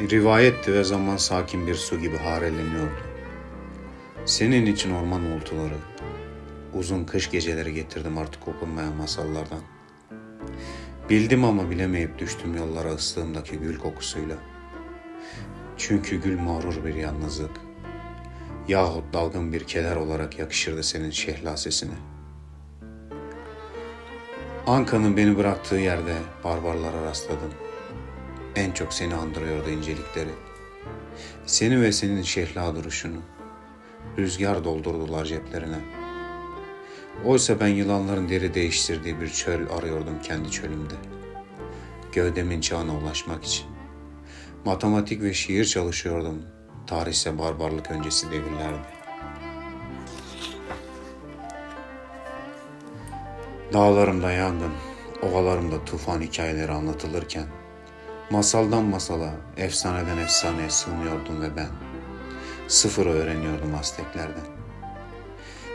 Rivayetti ve zaman sakin bir su gibi hareleniyordu. Senin için orman uğultuları, uzun kış geceleri getirdim artık okunmayan masallardan. Bildim ama bilemeyip düştüm yollara ıslığımdaki gül kokusuyla. Çünkü gül mağrur bir yalnızlık. Yahut dalgın bir keder olarak yakışırdı senin şehla sesine. Anka'nın beni bıraktığı yerde barbarlara rastladım. En çok seni andırıyordu incelikleri. Seni ve senin şehla duruşunu. Rüzgar doldurdular ceplerine. Oysa ben yılanların deri değiştirdiği bir çöl arıyordum kendi çölümde. Gövdemin çağına ulaşmak için. Matematik ve şiir çalışıyordum tarihse barbarlık öncesi devirlerde. Dağlarımda yangın, ovalarımda tufan hikayeleri anlatılırken, masaldan masala, efsaneden efsaneye sığınıyordum ve ben, sıfırı öğreniyordum Azteklerden.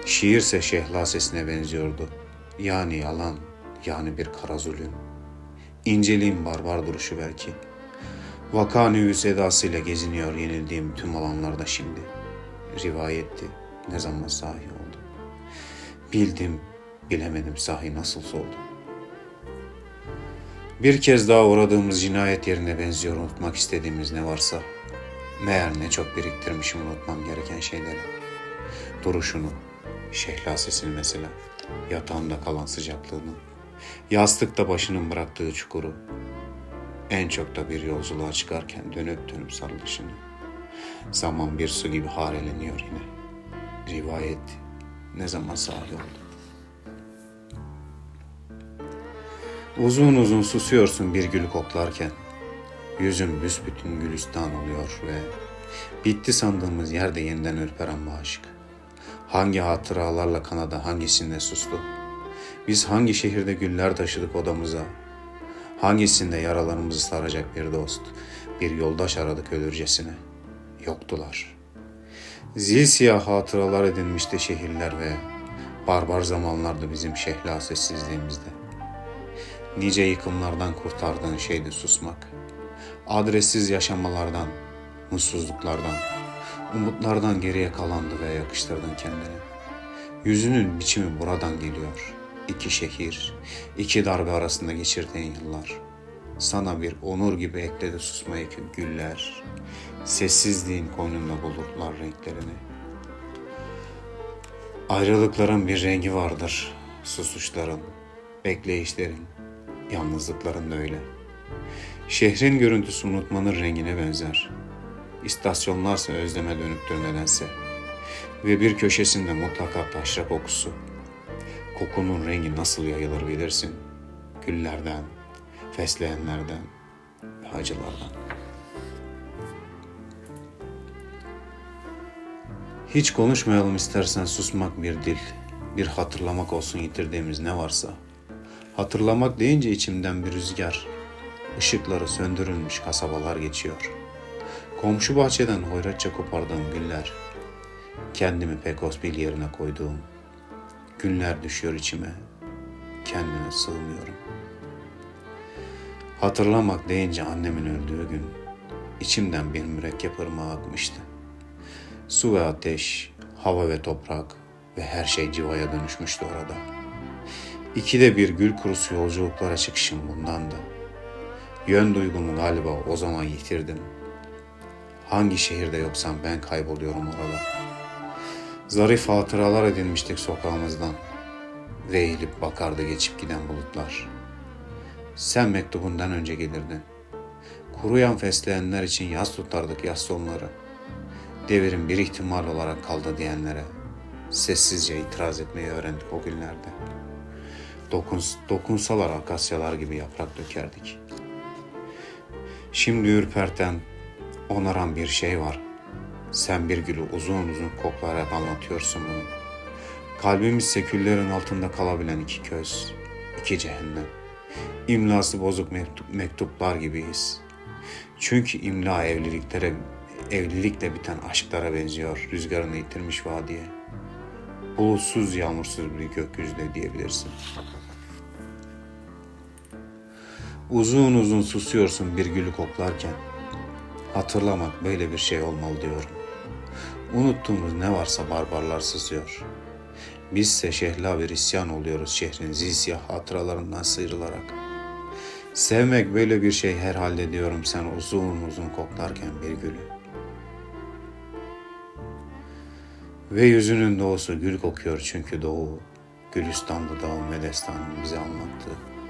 Şiirse şehla sesine benziyordu. Yani yalan, yani bir kara zulüm. İnceliğin barbar duruşu belki. Vaka nüvüs edasıyla geziniyor yenildiğim tüm alanlarda şimdi. Rivayetti, ne zaman sahi oldu. Bildim, bilemedim sahi nasıl oldu. Bir kez daha uğradığımız cinayet yerine benziyor unutmak istediğimiz ne varsa. Meğer ne çok biriktirmişim unutmam gereken şeyleri. Duruşunu, şehla sesini mesela, yatağımda kalan sıcaklığını, yastıkta başının bıraktığı çukuru, en çok da bir yolculuğa çıkarken dönüp dönüp sarılışını. Zaman bir su gibi hareleniyor yine. Rivayet ne zaman sahi oldu. Uzun uzun susuyorsun bir gül koklarken. Yüzün büsbütün gülistan oluyor ve bitti sandığımız yerde yeniden ürperen bu aşk. Hangi hatıralarla kanada hangisinde sustu? Biz hangi şehirde güller taşıdık odamıza? Hangisinde yaralarımızı saracak bir dost, bir yoldaş aradık ölürcesine? Yoktular. Zil siyah hatıralar edinmişti şehirler ve barbar zamanlardı bizim şehla sessizliğimizde. Nice yıkımlardan kurtardığın şeydi susmak. Adressiz yaşamalardan, mutsuzluklardan, umutlardan geriye kalandı ve yakıştırdın kendine. Yüzünün biçimi buradan geliyor. İki şehir, iki darbe arasında geçirdiğin yıllar. Sana bir onur gibi ekledi susmayı güller. Sessizliğin koynunda bulurlar renklerini. Ayrılıkların bir rengi vardır. Susuşların, bekleyişlerin, yalnızlıkların da öyle. Şehrin görüntüsü unutmanın rengine benzer. İstasyonlarsa özleme dönüp nedense. Ve bir köşesinde mutlaka taşra kokusu. Kokunun rengi nasıl yayılır bilirsin. Güllerden, fesleğenlerden ve hacılardan. Hiç konuşmayalım istersen susmak bir dil, bir hatırlamak olsun yitirdiğimiz ne varsa. Hatırlamak deyince içimden bir rüzgar, ışıkları söndürülmüş kasabalar geçiyor. Komşu bahçeden hoyratça kopardığım güller, kendimi pekos bir yerine koyduğum, günler düşüyor içime, kendime sığmıyorum. Hatırlamak deyince annemin öldüğü gün, içimden bir mürekkep ırmağı akmıştı. Su ve ateş, hava ve toprak ve her şey civaya dönüşmüştü orada. İkide bir gül kurusu yolculuklara çıkışım bundandı. Yön duygumu galiba o zaman yitirdim. Hangi şehirde yoksam ben kayboluyorum orada. Zarif hatıralar edinmiştik sokağımızdan. Ve eğilip bakardı geçip giden bulutlar. Sen mektubundan önce gelirdin. Kuruyan fesleğenler için yaz tutardık yaz sonları. Devirin bir ihtimal olarak kaldı diyenlere sessizce itiraz etmeyi öğrendik o günlerde. Dokun, dokunsalar akasyalar gibi yaprak dökerdik. Şimdi ürperten, onaran bir şey var. Sen bir gülü uzun uzun koklayarak anlatıyorsun bunu. Kalbimiz seküllerin altında kalabilen iki köz, iki cehennem. İmlası bozuk mektup, mektuplar gibiyiz. Çünkü imla evliliklere, evlilikle biten aşklara benziyor rüzgarını yitirmiş vadiye. Bulutsuz yağmursuz bir gökyüzüne diyebilirsin. Uzun uzun susuyorsun bir gülü koklarken. Hatırlamak böyle bir şey olmalı diyorum. Unuttuğumuz ne varsa barbarlar sızıyor. Bizse şehla bir isyan oluyoruz şehrin zilsiyah hatıralarından sıyrılarak. Sevmek böyle bir şey herhalde diyorum sen uzun uzun koklarken bir gülü. Ve yüzünün doğusu gül kokuyor çünkü doğu, Gülistanlı dağın ve destanın bize anlattığı.